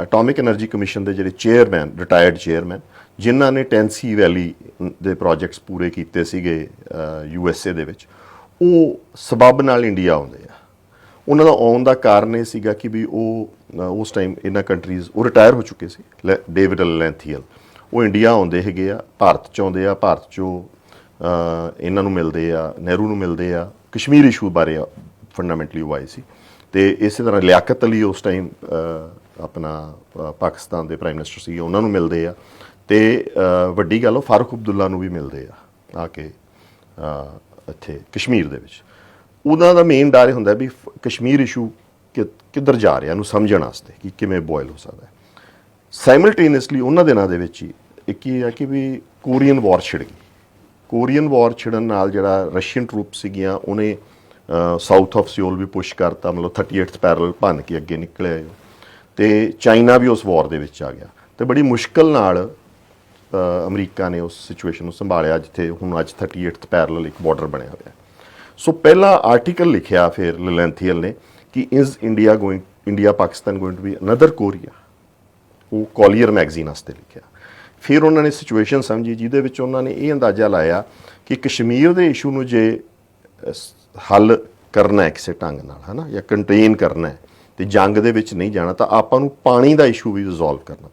Atomic energy commission ਦੇ ਜਿਹੜੇ chairman retired chairman ਜਿਨ੍ਹਾਂ ਨੇ ਟੈਂਸੀ ਵੈਲੀ ਦੇ ਪ੍ਰੋਜੈਕਟਸ ਪੂਰੇ ਕੀਤੇ ਸੀਗੇ ਯੂ ਐਸ ਏ ਦੇ ਵਿੱਚ, ਉਹ ਸਬਬ ਨਾਲ ਇੰਡੀਆ ਆਉਂਦੇ ਆ। ਉਹਨਾਂ ਦਾ ਆਉਣ ਦਾ ਕਾਰਨ ਇਹ ਸੀਗਾ ਕਿ ਵੀ ਉਹ ਉਸ ਟਾਈਮ ਇਹਨਾਂ ਕੰਟਰੀਜ਼ ਉਹ ਰਿਟਾਇਰ ਹੋ ਚੁੱਕੇ ਸੀ ਡੇਵਿਡ ਲੈਂਥੀਅਲ ਉਹ ਇੰਡੀਆ ਆਉਂਦੇ ਹੈਗੇ ਆ, ਭਾਰਤ ਚ ਆਉਂਦੇ ਆ, ਭਾਰਤ ਚੋਂ ਇਹਨਾਂ ਨੂੰ ਮਿਲਦੇ ਆ, ਨਹਿਰੂ ਨੂੰ ਮਿਲਦੇ ਆ, ਕਸ਼ਮੀਰ ਇਸ਼ੂ ਬਾਰੇ ਫੰਡਾਮੈਂਟਲੀ ਉਹ ਸੀ। ਤੇ ਇਸੇ ਤਰ੍ਹਾਂ ਲਿਆਕਤ ਅਲੀ ਉਸ ਟਾਈਮ ਆਪਣਾ ਪਾਕਿਸਤਾਨ ਦੇ ਪ੍ਰਾਈਮ ਮਿਨਿਸਟਰ ਸੀ ਉਹਨਾਂ ਨੂੰ ਮਿਲਦੇ ਆ। ਤੇ ਵੱਡੀ ਗੱਲ ਉਹ ਫਾਰੂਕ ਅਬਦੁੱਲਾ ਨੂੰ ਵੀ ਮਿਲਦੇ ਆ ਆ ਕੇ ਇੱਥੇ ਕਸ਼ਮੀਰ ਦੇ ਵਿੱਚ। ਉਹਨਾਂ ਦਾ ਮੇਨ ਡਰ ਇਹ ਹੁੰਦਾ ਵੀ ਫ- ਕਸ਼ਮੀਰ ਇਸ਼ੂ ਕਿੱਧਰ ਜਾ ਰਿਹਾ, ਇਹਨੂੰ ਸਮਝਣ ਵਾਸਤੇ ਕਿ ਕਿਵੇਂ ਬੋਇਲ ਹੋ ਸਕਦਾ ਹੈ। ਸਾਈਮਲਟੇਨੀਅਸਲੀ ਉਹਨਾਂ ਦਿਨਾਂ ਦੇ ਵਿੱਚ ਹੀ ਇੱਕ ਇਹ ਹੈ ਕਿ ਵੀ ਕੋਰੀਅਨ ਵਾਰ ਛਿੜ ਗਈ। ਕੋਰੀਅਨ ਵਾਰ ਛਿੜਨ ਨਾਲ ਜਿਹੜਾ ਰਸ਼ੀਅਨ ਟਰੂਪ ਸੀਗੀਆਂ, ਉਹਨੇ ਸਾਊਥ ਆਫ ਸਿਓਲ ਵੀ ਪੁਸ਼ ਕਰਤਾ, ਮਤਲਬ 38th ਪੈਰਲ ਭੰਨ ਕੇ ਅੱਗੇ ਨਿਕਲਿਆ। ਉਹ ਤੇ ਚਾਈਨਾ ਵੀ ਉਸ ਵਾਰ ਦੇ ਵਿੱਚ ਆ ਗਿਆ। ਤੇ ਬੜੀ ਮੁਸ਼ਕਲ ਨਾਲ ਅਮਰੀਕਾ ਨੇ ਉਸ ਸਿਚੁਏਸ਼ਨ ਨੂੰ ਸੰਭਾਲਿਆ, ਜਿੱਥੇ ਹੁਣ ਅੱਜ 38th ਪੈਰਲਲ ਇੱਕ ਬਾਰਡਰ ਬਣਿਆ ਹੋਇਆ। ਸੋ ਪਹਿਲਾ ਆਰਟੀਕਲ ਲਿਖਿਆ ਫਿਰ ਲਲੈਂਥੀਅਲ ਨੇ ਕਿ is India going India Pakistan going to be another Korea ਉਹ ਕੋਲੀਅਰ ਮੈਗਜ਼ੀਨ ਵਾਸਤੇ ਲਿਖਿਆ। ਫਿਰ ਉਹਨਾਂ ਨੇ ਸਿਚੁਏਸ਼ਨ ਸਮਝੀ, ਜਿਹਦੇ ਵਿੱਚ ਉਹਨਾਂ ਨੇ ਇਹ ਅੰਦਾਜ਼ਾ ਲਾਇਆ ਕਿ ਕਸ਼ਮੀਰ ਦੇ ਇਸ਼ੂ ਨੂੰ ਜੇ ਹੱਲ ਕਰਨਾ ਹੈ ਕਿਸੇ ਢੰਗ ਨਾਲ, ਹਨਾ, ਜਾਂ ਕੰਟੇਨ ਕਰਨਾ ਹੈ ਤੇ ਜੰਗ ਦੇ ਵਿੱਚ ਨਹੀਂ ਜਾਣਾ, ਤਾਂ ਆਪਾਂ ਨੂੰ ਪਾਣੀ ਦਾ ਇਸ਼ੂ ਵੀ ਰਿਜ਼ੋਲਵ ਕਰਨਾ